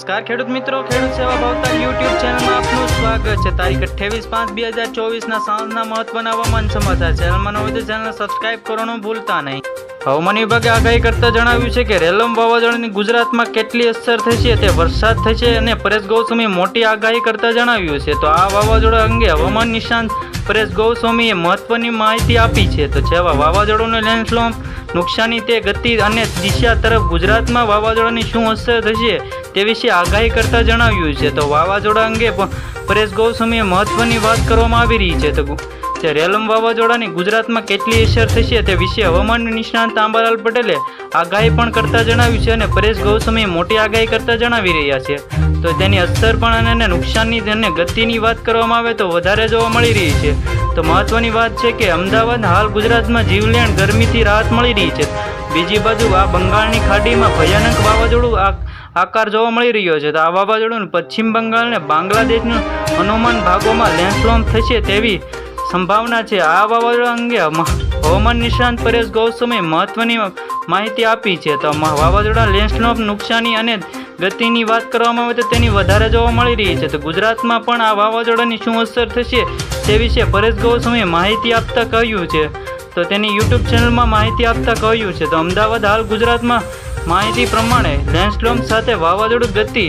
નમસ્કાર, ખેડૂત મિત્રો, ખેડૂત સેવા ભાવતા યુટ્યુબ ચેનલમાં આપનું સ્વાગત છે. તારીખ અઠ્યાવીસ પાંચ બે હજાર ચોવીસના સાંજના મહત્વના હવામાન સમાચાર. ચેનલમાં નવું તો ચેનલ સબસ્ક્રાઇબ કરવાનું ભૂલતા નહીં. હવામાન વિભાગે આગાહી કરતા જણાવ્યું છે કે, રેલમ વાવાઝોડાની ગુજરાતમાં કેટલી અસર થશે તે વરસાદ થશે અને પરેશ ગૌસ્વામી મોટી આગાહી કરતા જણાવ્યું છે. તો આ વાવાઝોડા અંગે હવામાન નિષ્ણાંત પરેશ ગૌસ્વામીએ મહત્વની માહિતી આપી છે. તો જેવા વાવાઝોડાનું લેન્ડસ્લોમ નુકસાની તે ગતિ અને દિશા તરફ ગુજરાતમાં વાવાઝોડાની શું અસર થશે તે વિશે આગાહી કરતા જણાવ્યું છે. તો વાવાઝોડા અંગે પણ પરેશ ગૌસ્વામીએ મહત્વની વાત કરવામાં આવી રહી છે. તો જે રેલમ વાવાઝોડાની ગુજરાતમાં કેટલી અસર થશે તે વિશે હવામાન નિષ્ણાંત આંબાલાલ પટેલે આગાહી પણ કરતા જણાવ્યું છે અને પરેશ ગૌસ્વામીએ મોટી આગાહી કરતા જણાવી રહ્યા છે. તો તેની અસર પણ અને નુકસાનની અને ગતિની વાત કરવામાં આવે તો વધારે જોવા મળી રહી છે. તો મહત્વની વાત છે કે અમદાવાદ હાલ ગુજરાતમાં જીવલેણ ગરમીથી રાહત મળી રહી છે. બીજી બાજુ આ બંગાળની ખાડીમાં ભયાનક વાવાઝોડું આ આકાર જોવા મળી રહ્યો છે. તો આ વાવાઝોડું પશ્ચિમ બંગાળ અને બાંગ્લાદેશના હનુમાન ભાગોમાં લેન્ડસ્લોમ થશે તેવી સંભાવના છે. આ વાવાઝોડા અંગે હવામાન નિષ્ણાંત પરેશ ગૌસમે મહત્વની માહિતી આપી છે. તો વાવાઝોડા લેન્ડસ્લોમ નુકસાની અને ગતિની વાત કરવામાં આવે તો તેની વધારે જોવા મળી રહી છે. તો ગુજરાતમાં પણ આ વાવાઝોડાની શું અસર થશે તે વિશે પરેશ ગૌસ્વામીએ માહિતી આપતા કહ્યું છે. તો તેની યુટ્યુબ ચેનલમાં માહિતી આપતા કહ્યું છે. તો અમદાવાદ હાલ ગુજરાતમાં માહિતી પ્રમાણે લેન્ડસ્લોમ સાથે વાવાઝોડું ગતિ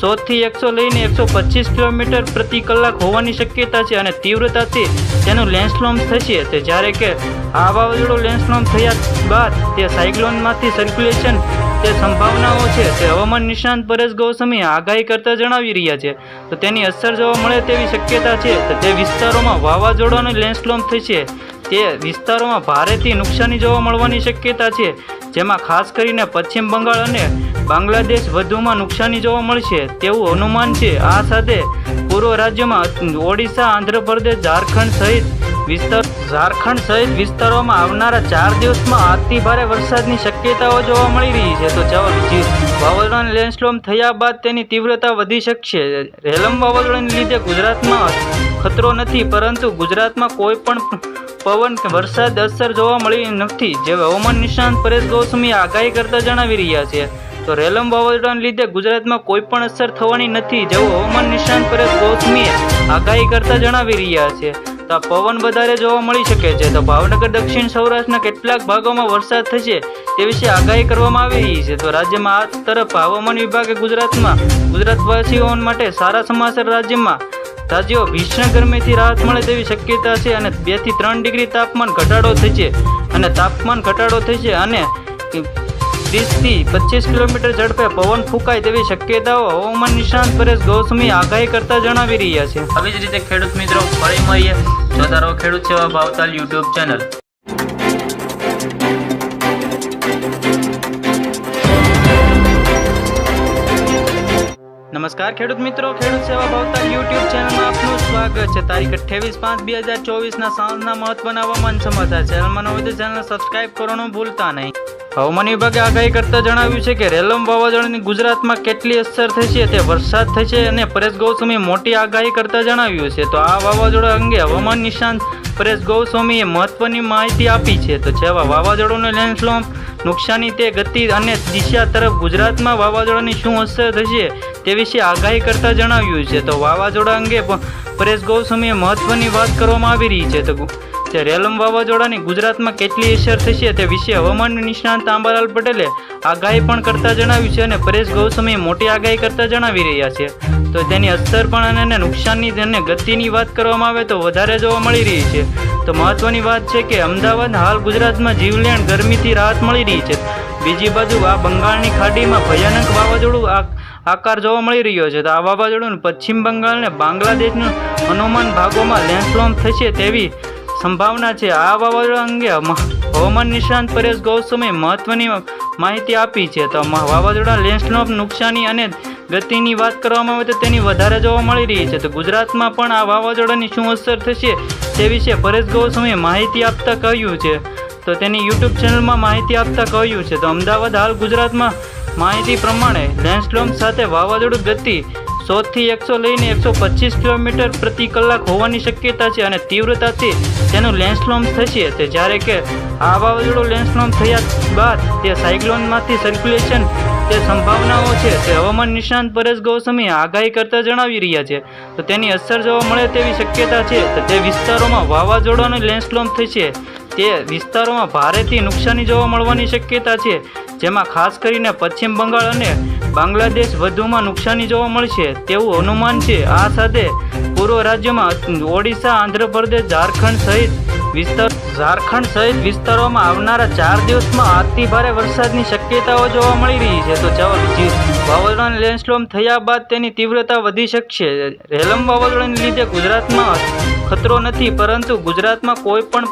સોથી એકસો લઈને એકસો પચીસ કિલોમીટર પ્રતિ કલાક હોવાની શક્યતા છે અને તીવ્રતાથી તેનું લેન્ડસ્લોમ થશે. તે જ્યારે કે આ વાવાઝોડું લેન્ડસ્લોમ થયા બાદ તે સાયક્લોનમાંથી સર્ક્યુલેશન તે સંભાવનાઓ છે તે હવામાન નિષ્ણાંત પરેશ ગૌસ્વામી આગાહી કરતા જણાવી રહ્યા છે. તો તેની અસર જોવા મળે તેવી શક્યતા છે. તો તે વિસ્તારોમાં વાવાઝોડાનું લેન્ડસ્લોમ થશે, તે વિસ્તારોમાં ભારેથી નુકસાની જોવા મળવાની શક્યતા છે. જેમાં ખાસ કરીને પશ્ચિમ બંગાળ અને બાંગ્લાદેશ વધુમાં નુકસાની જોવા મળશે તેવું અનુમાન છે. આ સાથે પૂર્વ રાજ્યમાં ઓડિશા, આંધ્રપ્રદેશ, ઝારખંડ સહિત વિસ્તાર ઝારખંડ સહિત વિસ્તારોમાં આવનારા ચાર દિવસમાં અતિ ભારે વરસાદની શક્યતાઓ જોવા મળી રહી છે. તો વાવાઝોડાના લેન્ડસ્લોમ થયા બાદ તેની તીવ્રતા વધી શકશે. રેલમ વાવાઝોડાને લીધે ગુજરાતમાં ખતરો નથી, પરંતુ ગુજરાતમાં કોઈ પણ પવન કે વરસાદ અસર જોવા મળી નથી. જે હવામાન નિષ્ણાંત પરેશ ગૌસ્વામી આગાહી કરતા જણાવી રહ્યા છે. તો રેલમ વાવાઝોડાને લીધે ગુજરાતમાં કોઈ પણ અસર થવાની નથી. જેવું હવામાન નિષ્ણાંત પરેશ ગૌસ્વામીએ આગાહી કરતા જણાવી રહ્યા છે. તો પવન વધારે જોવા મળી શકે છે. તો ભાવનગર, દક્ષિણ સૌરાષ્ટ્રના કેટલાક ભાગોમાં વરસાદ થશે તે વિશે આગાહી કરવામાં આવી રહી છે. તો રાજ્યમાં આ તરફ હવામાન વિભાગે ગુજરાતમાં ગુજરાતવાસીઓ માટે સારા સમાચાર રાજ્યમાં રાજ્યો ભીષણ ગરમીથી રાહત મળે તેવી શક્યતા છે અને બેથી ત્રણ ડિગ્રી તાપમાન ઘટાડો થશે અને તાપમાન ઘટાડો થશે અને ત્રીસથી પચીસ કિલોમીટર ઝડપે પવન ફૂંકાય તેવી શક્યતાઓ હવામાન નિષ્ણાંત પરેશ ગૌસમી આગાહી કરતા જણાવી રહ્યા છે. આવી જ રીતે ખેડૂત મિત્રો ફરી મળીએ. જોતા રહો ખેડૂત સેવા ભાવતાલ યુટ્યુબ ચેનલ. નમસ્કાર ખેડૂત મિત્રો ખેડૂત સેવા ભાવતા યુટ્યુબ ચેનલમાં આપનું સ્વાગત છે. તારીખ અઠ્યાવીસ પાંચ બે હજાર ચોવીસના સાંજના મહત્વના હવામાન સમાચાર. ચેનલમાં નવી તો ચેનલ સબસ્ક્રાઇબ કરવાનું ભૂલતા નહીં. હવામાન વિભાગે આગાહી કરતા જણાવ્યું છે કે રેલમ વાવાઝોડાની ગુજરાતમાં કેટલી અસર થશે તે વરસાદ થશે અને પરેશ ગૌસ્વામીએ મોટી આગાહી કરતા જણાવ્યું છે. તો આ વાવાઝોડા અંગે હવામાન નિષ્ણાંત પરેશ ગૌસ્વામીએ મહત્વની માહિતી આપી છે. તો જેવા વાવાઝોડાનું લેન્ડસ્લોમ નુકસાની તે ગતિ અને દિશા તરફ ગુજરાતમાં વાવાઝોડાની શું અસર થશે તે વિશે આગાહી કરતા જણાવ્યું છે. તો વાવાઝોડા અંગે પરેશ ગૌસ્વામીએ મહત્વની વાત કરવામાં આવી રહી છે. તો જે રેલમ વાવાઝોડાની ગુજરાતમાં કેટલી અસર થશે તે વિશે હવામાન નિષ્ણાંત આંબાલાલ પટેલે આગાહી પણ કરતા જણાવ્યું છે અને પરેશ ગૌસ્વામીએ મોટી આગાહી કરતા જણાવી રહ્યા છે. તો તેની અસર પણ અને નુકસાનની અને ગતિની વાત કરવામાં આવે તો વધારે જોવા મળી રહી છે. તો મહત્વની વાત છે કે અમદાવાદ હાલ ગુજરાતમાં જીવલેણ ગરમીથી રાહત મળી રહી છે. બીજી બાજુ આ બંગાળની ખાડીમાં ભયાનક વાવાઝોડું આ આકાર જોવા મળી રહ્યો છે. તો આ વાવાઝોડું પશ્ચિમ બંગાળ અને બાંગ્લાદેશના અનુમાન ભાગોમાં લેન્ડસ્લોમ થશે તેવી સંભાવના છે. આ વાવાઝોડા અંગે હવામાન નિષ્ણાંત પરેશ ગૌસ્વામીએ મહત્વની માહિતી આપી છે. તો વાવાઝોડા લેન્સનો નુકસાની અને ગતિની વાત કરવામાં આવે તો તેની વધારે જોવા મળી રહી છે. તો ગુજરાતમાં પણ આ વાવાઝોડાની શું અસર થશે તે વિશે પરેશ ગૌસ્વામીએ માહિતી આપતા કહ્યું છે. તો તેની યુટ્યુબ ચેનલમાં માહિતી આપતા કહ્યું છે. તો અમદાવાદ હાલ ગુજરાતમાં માહિતી પ્રમાણે લેન્ડસ્લોમ સાથે વાવાઝોડું ગતિ સોથી એકસો લઈને એકસો પચીસ કિલોમીટર પ્રતિ કલાક હોવાની શક્યતા છે અને તીવ્રતાથી તેનું લેન્ડસ્લોમ થશે. તે જ્યારે કે આ વાવાઝોડું લેન્ડસ્લોમ થયા બાદ તે સાયક્લોનમાંથી સર્ક્યુલેશન તે સંભાવનાઓ છે. તે હવામાન નિષ્ણાંત પરેશ ગૌસ્વામી આગાહી કરતા જણાવી રહ્યા છે. તો તેની અસર જોવા મળે તેવી શક્યતા છે. તો તે વિસ્તારોમાં વાવાઝોડાનું લેન્ડસ્લોમ થશે. તે વિસ્તારોમાં ભારેથી નુકસાની જોવા મળવાની શક્યતા છે. જેમાં ખાસ કરીને પશ્ચિમ બંગાળ અને બાંગ્લાદેશ વધુમાં નુકસાની જોવા મળશે તેવું અનુમાન છે. આ સાથે પૂર્વ રાજ્યમાં ઓડિશા, આંધ્રપ્રદેશ, ઝારખંડ સહિત વિસ્તાર ઝારખંડ સહિત વિસ્તારોમાં આવનારા ચાર દિવસમાં અતિ ભારે વરસાદની શક્યતાઓ જોવા મળી રહી છે. તો જવાબ વાવાઝોડાના લેન્ડસ્લોમ થયા બાદ તેની તીવ્રતા વધી શકશે. રેલમ વાવાઝોડાને લીધે ગુજરાતમાં ખતરો નથી, પરંતુ ગુજરાતમાં કોઈ પણ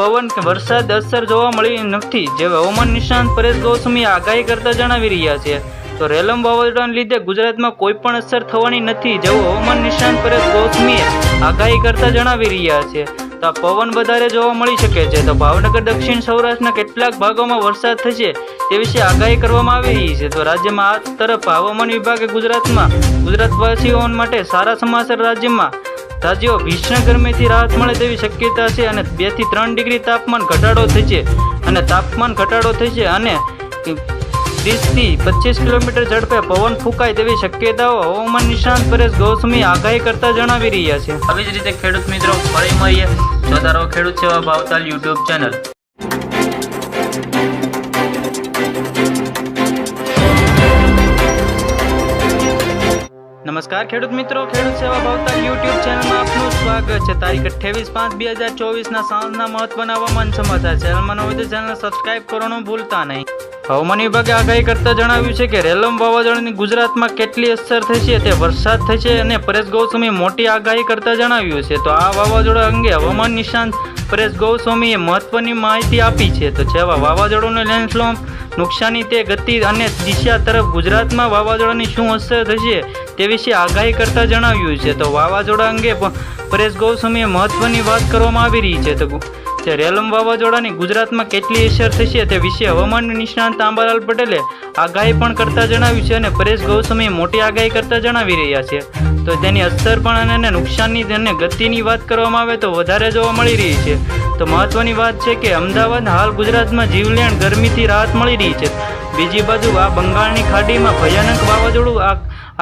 પવન કે વરસાદ અસર જોવા મળી નથી. જે હવામાન નિષ્ણાંત પરેશ ગૌસ્વામી આગાહી કરતા જણાવી રહ્યા છે. તો રેલમ વાવાઝોડાને લીધે ગુજરાતમાં કોઈ પણ અસર થવાની નથી જેવું હવામાન નિષ્ણાંત પરેશ ગૌસ્વામીએ આગાહી કરતા જણાવી રહ્યા છે. તો આ પવન વધારે જોવા મળી શકે છે. તો ભાવનગર, દક્ષિણ સૌરાષ્ટ્રના કેટલાક ભાગોમાં વરસાદ થશે તે વિશે આગાહી કરવામાં આવી રહી છે. તો રાજ્યમાં આ તરફ હવામાન વિભાગે ગુજરાતમાં ગુજરાતવાસીઓ માટે સારા સમાચાર રાજ્યમાં રાજ્યો ભીષણ ગરમીથી રાહત મળે તેવી શક્યતા છે અને બેથી ત્રણ ડિગ્રી તાપમાન ઘટાડો થશે અને તાપમાન ઘટાડો થશે અને ત્રીસથી પચીસ કિલોમીટર ઝડપે પવન ફૂંકાય તેવી શક્યતાઓ હવામાન નિષ્ણાંત પરેશ ગૌસમી આગાહી કરતા જણાવી રહ્યા છે. આવી જ રીતે ખેડૂત મિત્રો, ફરી મળીએ. જોતા રહો ખેડૂત સેવા ભાવતાલ યુટ્યુબ ચેનલ. નમસ્કાર, ખેડૂત મિત્રો, ખેડૂત સેવા ભાવતા યુટ્યુબ ચેનલમાં આપનું સ્વાગત છે. તારીખ અઠ્યાવીસ પાંચ બે હજાર ચોવીસના સાંજના મહત્વના હવામાન સમાચાર. ચેનલમાં હોય તો ચેનલ સબસ્ક્રાઇબ કરવાનું ભૂલતા નહીં. હવામાન વિભાગે આગાહી કરતા જણાવ્યું છે કે, રેલમ વાવાઝોડાની ગુજરાતમાં કેટલી અસર થશે તે વરસાદ થશે અને પરેશ ગૌસમી મોટી આગાહી કરતા જણાવ્યું છે. તો આ વાવાઝોડા અંગે હવામાન નિષ્ણાંત પરેશ ગૌસ્વામીએ મહત્વની માહિતી આપી છે. તો જેવા વાવાઝોડુંનો લેન્ડસ્લોમ નુકસાની તે ગતિ અને દિશા તરફ ગુજરાતમાં વાવાઝોડાની શું અસર થશે તે વિશે આગાહી કરતા જણાવ્યું છે. તો વાવાઝોડા અંગે પરેશ ગૌસ્વામીએ મહત્વની વાત કરવામાં આવી રહી છે. તો જે રેલમ વાવાઝોડાની ગુજરાતમાં કેટલી અસર થશે તે વિશે હવામાન નિષ્ણાંત આંબાલાલ પટેલે આગાહી પણ કરતા જણાવ્યું છે અને પરેશ ગૌસ્વામીએ મોટી આગાહી કરતા જણાવી રહ્યા છે. તો તેની અસર પણ અને નુકસાનની અને ગતિની વાત કરવામાં આવે તો વધારે જોવા મળી રહી છે. તો મહત્વની વાત છે કે અમદાવાદ હાલ ગુજરાતમાં જીવલેણ ગરમીથી રાહત મળી રહી છે. બીજી બાજુ આ બંગાળની ખાડીમાં ભયાનક વાવાઝોડું આ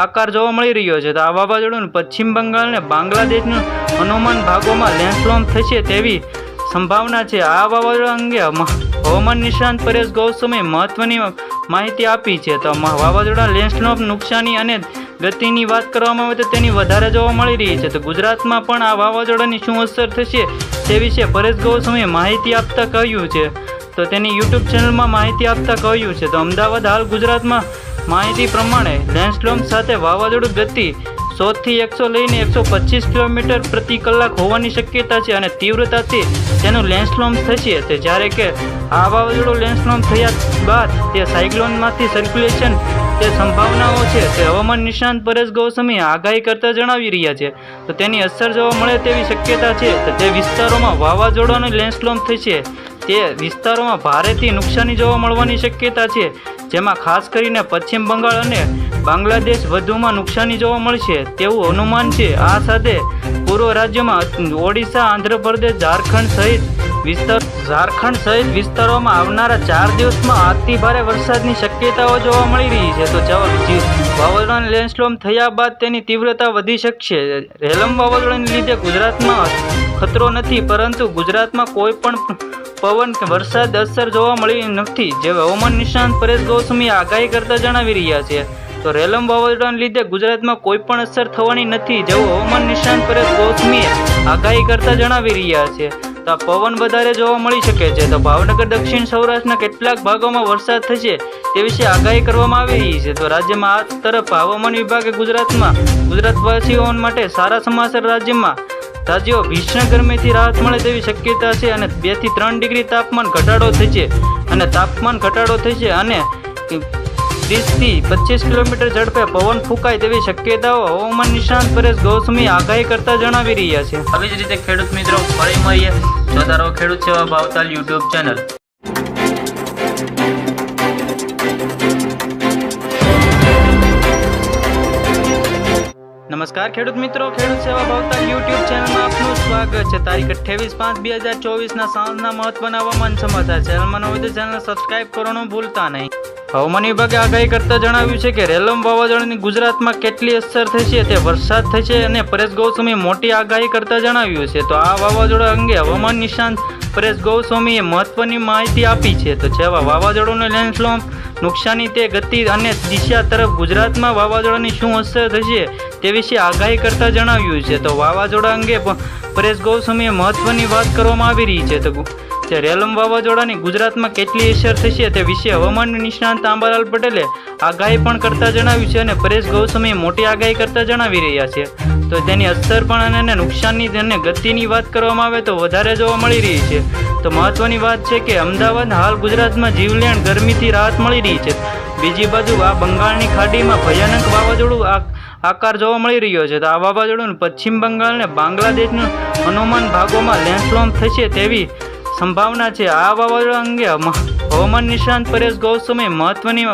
આકાર જોવા મળી રહ્યો છે. તો આ વાવાઝોડું પશ્ચિમ બંગાળ અને બાંગ્લાદેશના હનુમાન ભાગોમાં લેન્ડસ્લોમ થશે તેવી સંભાવના છે. આ વાવાઝોડા અંગે હવામાન નિષ્ણાંત પરેશ ગૌસમે મહત્વની માહિતી આપી છે. તો વાવાઝોડા લેન્સનો નુકસાની અને ગતિની વાત કરવામાં આવે તો તેની વધારે જોવા મળી રહી છે. તો ગુજરાતમાં પણ આ વાવાઝોડાની શું અસર થશે તે વિશે પરેશ ગૌસમે માહિતી આપતા કહ્યું છે. તો તેની યુટ્યુબ ચેનલમાં માહિતી આપતા કહ્યું છે. તો અમદાવાદ હાલ ગુજરાતમાં માહિતી પ્રમાણે લેન્ડસ્લોમ સાથે વાવાઝોડું ગતિ સોથી એકસો લઈને એકસો પચીસ કિલોમીટર પ્રતિ કલાક હોવાની શક્યતા છે અને તીવ્રતાથી તેનું લેન્ડસ્લોમ થશે. તે જ્યારે કે આ વાવાઝોડું લેન્ડસ્લોમ થયા બાદ તે સાયક્લોનમાંથી સર્ક્યુલેશન તે સંભાવનાઓ છે તે હવામાન નિષ્ણાંત પરેશ ગૌસ્વામી આગાહી કરતા જણાવી રહ્યા છે. તો તેની અસર જોવા મળે તેવી શક્યતા છે. તો તે વિસ્તારોમાં વાવાઝોડાનું લેન્ડસ્લોમ થશે. તે વિસ્તારોમાં ભારેથી નુકસાની જોવા મળવાની શક્યતા છે, જેમાં ખાસ કરીને પશ્ચિમ બંગાળ અને બાંગ્લાદેશ વધુમાં નુકસાની જોવા મળશે તેવું અનુમાન છે. આ સાથે પૂર્વ રાજ્યમાં ઓડિશા, આંધ્રપ્રદેશ, ઝારખંડ સહિત વિસ્તાર, ઝારખંડ સહિત વિસ્તારોમાં આવનારા ચાર દિવસમાં અતિ ભારે વરસાદની શક્યતાઓ જોવા મળી રહી છે. તો વાવાઝોડાના લેન્ડસ્લોમ થયા બાદ તેની તીવ્રતા વધી શકશે. રેલમ વાવાઝોડાને લીધે ગુજરાતમાં ખતરો નથી, પરંતુ ગુજરાતમાં કોઈ પણ પવન કે વરસાદ અસર જોવા મળી નથી. જે હવામાન નિષ્ણાંત પરેશ ગૌસ્વામી આગાહી કરતા જણાવી રહ્યા છે. તો રેલમ વાવાઝોડાને લીધે ગુજરાતમાં કોઈ પણ અસર થવાની નથી જેવું હવામાન નિષ્ણાંત પરેશ ગૌસ્વામીએ આગાહી કરતા જણાવી રહ્યા છે. તો પવન વધારે જોવા મળી શકે છે. તો ભાવનગર, દક્ષિણ સૌરાષ્ટ્રના કેટલાક ભાગોમાં વરસાદ થશે તે વિશે આગાહી કરવામાં આવી રહી છે. તો રાજ્યમાં આ તરફ હવામાન વિભાગે ગુજરાતમાં ગુજરાતવાસીઓ માટે સારા સમાચાર રાજ્યમાં રાજ્યો ભીષણ ગરમીથી રાહત મળે તેવી શક્યતા છે અને બેથી ત્રણ ડિગ્રી તાપમાન ઘટાડો થશે અને તાપમાન ઘટાડો થશે અને ત્રીસથી પચીસ કિલોમીટર ઝડપે પવન ફૂંકાય તેવી શક્યતાઓ હવામાન નિષ્ણાંત પરેશ ગૌસ્વામી આગાહી કરતા જણાવી રહ્યા છે. આવી જ રીતે ખેડૂત મિત્રો, ફરી મળીએ. જોતા રહો ખેડૂત સેવા ભાવતાલ યુટ્યુબ ચેનલ નમસ્કાર, ખેડૂત મિત્રો, ખેડૂત સેવા ભાવતા યુટ્યુબ ચેનલમાં આપનું સ્વાગત છે. તારીખ અઠ્યાવીસ પાંચ બે હજાર ચોવીસના સાંજના મહત્વના હવામાન સમાચાર. ચેનલમાં નવી તો ચેનલ સબસ્ક્રાઇબ કરવાનું ભૂલતા નહીં. હવામાન વિભાગે આગાહી કરતા જણાવ્યું છે કે, રેલમ વાવાઝોડાની ગુજરાતમાં કેટલી અસર થશે તે વરસાદ થશે અને પરેશ ગૌસ્વામીએ મોટી આગાહી કરતા જણાવ્યું છે. તો આ વાવાઝોડા અંગે હવામાન નિષ્ણાંત પરેશ ગૌસ્વામીએ મહત્વની માહિતી આપી છે. તો જેવા વાવાઝોડાનું લેન્ડસ્લોમ નુકસાની તે ગતિ અને દિશા તરફ ગુજરાતમાં વાવાઝોડાની શું અસર થશે તે વિશે આગાહી કરતા જણાવ્યું છે. તો વાવાઝોડા અંગે પણ પરેશ ગૌસ્વામીએ મહત્વની વાત કરવામાં આવી રહી છે. તો ગુ- જે રેલમ વાવાઝોડાની ગુજરાતમાં કેટલી અસર થશે તે વિશે હવામાન નિષ્ણાંત આંબાલાલ પટેલે આગાહી પણ કરતા જણાવ્યું છે અને પરેશ ગૌસ્વામીએ મોટી આગાહી કરતા જણાવી રહ્યા છે. તો તેની અસર પણ અને નુકસાનની અને ગતિની વાત કરવામાં આવે તો વધારે જોવા મળી રહી છે. તો મહત્વની વાત છે કે અમદાવાદ હાલ ગુજરાતમાં જીવલેણ ગરમીથી રાહત મળી રહી છે. બીજી બાજુ આ બંગાળની ખાડીમાં ભયાનક વાવાઝોડું આ આકાર જોવા મળી રહ્યો છે. તો આ વાવાઝોડું પશ્ચિમ બંગાળ અને બાંગ્લાદેશનું હનુમાન ભાગોમાં લેન્ડસ્લોમ થશે તેવી સંભાવના છે. આ વાવાઝોડા અંગે હવામાન નિષ્ણાંત પરેશ ગૌસમે મહત્વની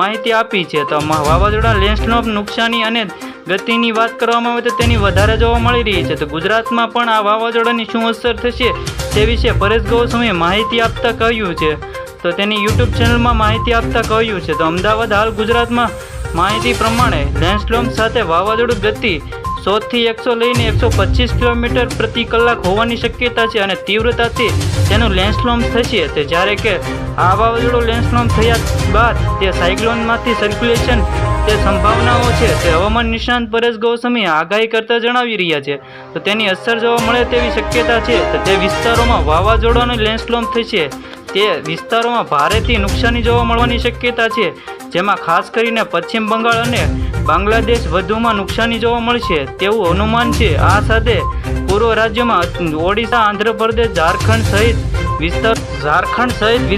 માહિતી આપી છે. તો વાવાઝોડા લેન્ડસ્લોપ નુકસાની અને ગતિની વાત કરવામાં આવે તો તેની વધારે જોવા મળી રહી છે. તો ગુજરાતમાં પણ આ વાવાઝોડાની શું અસર થશે તે વિશે પરેશ ગૌસમે માહિતી આપતા કહ્યું છે. તો તેની યુટ્યુબ ચેનલમાં માહિતી આપતા કહ્યું છે. તો અમદાવાદ હાલ ગુજરાતમાં માહિતી પ્રમાણે લેન્ડસ્લોપ સાથે વાવાઝોડું ગતિ સોથી એકસો લઈને એકસો પચીસ કિલોમીટર પ્રતિ કલાક હોવાની શક્યતા છે અને તીવ્રતાથી તેનું લેન્ડસ્લોમ થશે. તે જ્યારે કે આ વાવાઝોડું લેન્ડસ્લોમ થયા બાદ તે સાયક્લોનમાંથી સર્ક્યુલેશન તે સંભાવનાઓ છે. તે હવામાન નિષ્ણાંત પરેશ ગૌસ્વામી આગાહી કરતા જણાવી રહ્યા છે. તો તેની અસર જોવા મળે તેવી શક્યતા છે. તો તે વિસ્તારોમાં વાવાઝોડાનું લેન્ડસ્લોમ થશે. તે વિસ્તારોમાં ભારેથી નુકસાની જોવા મળવાની શક્યતા છે. જેમાં ખાસ કરીને પશ્ચિમ બંગાળ અને બાંગ્લાદેશ વધુમાં નુકસાની જોવા મળશે તેવું અનુમાન છે. આ સાથે પૂર્વ રાજ્યમાં ઓડિશા, આંધ્રપ્રદેશ, ઝારખંડ સહિત વિસ્તાર ઝારખંડ સહિત